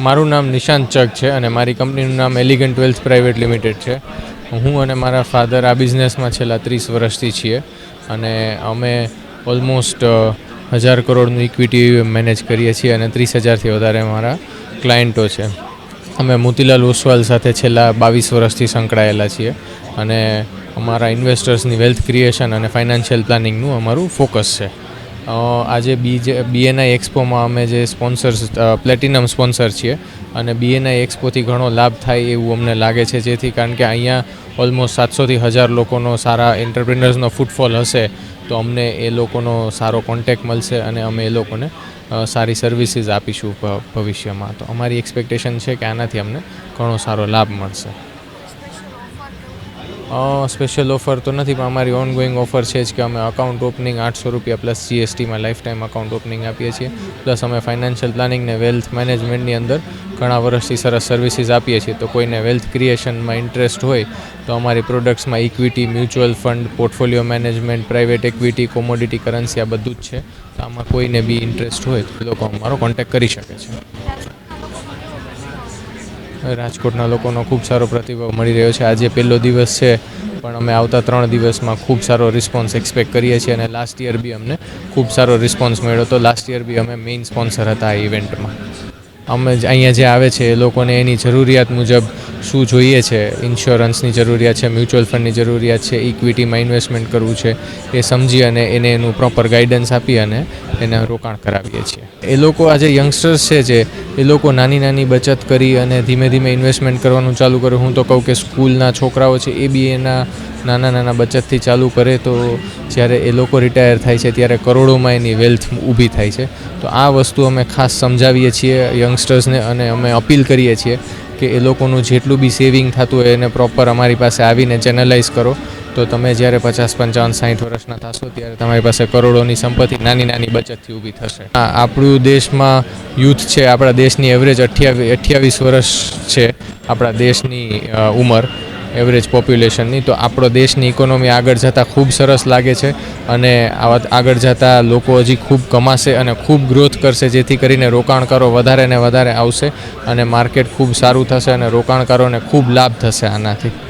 મારું નામ નિશાંત ચક છે અને મારી કંપનીનું નામ એલિગન્ટ વેલ્થ પ્રાઇવેટ લિમિટેડ છે. હું અને મારા ફાધર આ બિઝનેસમાં છેલ્લા ત્રીસ વર્ષથી છીએ અને અમે ઓલમોસ્ટ હજાર કરોડનું ઇક્વિટી મેનેજ કરીએ છીએ અને ત્રીસ હજારથી વધારે મારા ક્લાયન્ટો છે. અમે મોતીલાલ ઓસવાલ સાથે છેલ્લા બાવીસ વર્ષથી સંકળાયેલા છીએ અને અમારા ઇન્વેસ્ટર્સની વેલ્થ ક્રિએશન અને ફાઇનાન્શિયલ પ્લાનિંગનું અમારું ફોકસ છે. આજે બીજે બીએનઆઈ એક્સપોમાં અમે જે સ્પોન્સર્સ પ્લેટિનમ સ્પોન્સર છીએ અને બીએનઆઈ એક્સપોથી ઘણો લાભ થાય એવું અમને લાગે છે, જેથી કારણ કે અહીંયા ઓલમોસ્ટ સાતસોથી હજાર લોકોનો સારા એન્ટરપ્રિનર્સનો ફૂટફોલ હશે, તો અમને એ લોકોનો સારો કોન્ટેક્ટ મળશે અને અમે એ લોકોને સારી સર્વિસીસ આપીશું ભવિષ્યમાં. તો અમારી એક્સપેક્ટેશન છે કે આનાથી અમને ઘણો સારો લાભ મળશે. સ્પેશિયલ ઓફર તો નથી, પણ અમારી ઓન ગોઈંગ ઓફર છે જ કે અમે અકાઉન્ટ ઓપનિંગ આઠસો રૂપિયા પ્લસ જીએસટીમાં લાઈફ ટાઈમ અકાઉન્ટ ઓપનિંગ આપીએ છીએ. પ્લસ અમે ફાઇનાન્શિયલ પ્લાનિંગને વેલ્થ મેનેજમેન્ટની અંદર ઘણા વર્ષથી સરસ સર્વિસીસ આપીએ છીએ. તો કોઈને વેલ્થ ક્રિએશનમાં ઇન્ટરેસ્ટ હોય, તો અમારી પ્રોડક્ટ્સમાં equity mutual fund portfolio management private equity commodity currency આ બધું જ છે. તો આમાં કોઈને બી ઇન્ટરેસ્ટ હોય તો લોકો અમારો કોન્ટેક્ટ કરી શકે છે. રાજકોટના લોકોનો ખૂબ સારો પ્રતિભાવ મળી રહ્યો છે. આજે પહેલો દિવસ છે, પણ અમે આવતા ત્રણ દિવસમાં ખૂબ સારો રિસ્પોન્સ એક્સપેક્ટ કરીએ છીએ અને લાસ્ટ યર બી અમને ખૂબ સારો રિસ્પોન્સ મળ્યો. તો લાસ્ટ યર બી અમે મેઇન સ્પોન્સર હતા આ ઇવેન્ટમાં અમે અહીંયા જે આવે છે એ લોકોને એની જરૂરિયાત મુજબ શું જોઈએ છે? ઇન્સ્યોરન્સની જરૂરિયાત છે મ્યુચ્યુઅલ ફંડની જરૂરિયાત છે ઇક્વિટીમાં ઇન્વેસ્ટમેન્ટ કરવું છે, એ સમજી અને એને એનું પ્રોપર ગાઈડન્સ આપી અને એને રોકાણ કરાવીએ છીએ. એ લોકો આજે યંગસ્ટર્સ છે જે, એ લોકો નાની નાની બચત કરી અને ધીમે ધીમે ઇન્વેસ્ટમેન્ટ કરવાનું ચાલુ કરે. હું તો કહું કે સ્કૂલના છોકરાઓ છે એ બી એના નાના નાના બચતથી ચાલુ કરે તો જ્યારે એ લોકો રિટાયર થાય છે ત્યારે કરોડોમાં એની વેલ્થ ઊભી થાય છે. તો આ વસ્તુ અમે ખાસ સમજાવીએ છીએ યંગસ્ટર્સને અને અમે અપીલ કરીએ છીએ કે એ લોકોનું જેટલું બી સેવિંગ થતું હોય એને પ્રોપર અમારી પાસે આવીને ચેનલાઇઝ કરો. તો તમે જ્યારે પચાસ, પંચાવન સાઠ વર્ષના થશો ત્યારે તમારી પાસે કરોડોની સંપત્તિ નાની નાની બચતથી ઊભી થશે. આપણું દેશમાં યુથ છે, આપણા દેશની એવરેજ અઠ્યાવીસ અઠ્યાવીસ વર્ષ છે આપણા દેશની ઉંમર. એવરેજ પોપ્યુલેશનની તો આપણો દેશની ઇકોનોમી આગળ જતાં ખૂબ સરસ લાગે છે અને આવા આગળ જતાં લોકો હજી ખૂબ કમાશે અને ખૂબ ગ્રોથ કરશે, જેથી કરીને રોકાણકારો વધારે ને વધારે આવશે અને માર્કેટ ખૂબ સારું થશે અને રોકાણકારોને ખૂબ લાભ થશે આનાથી.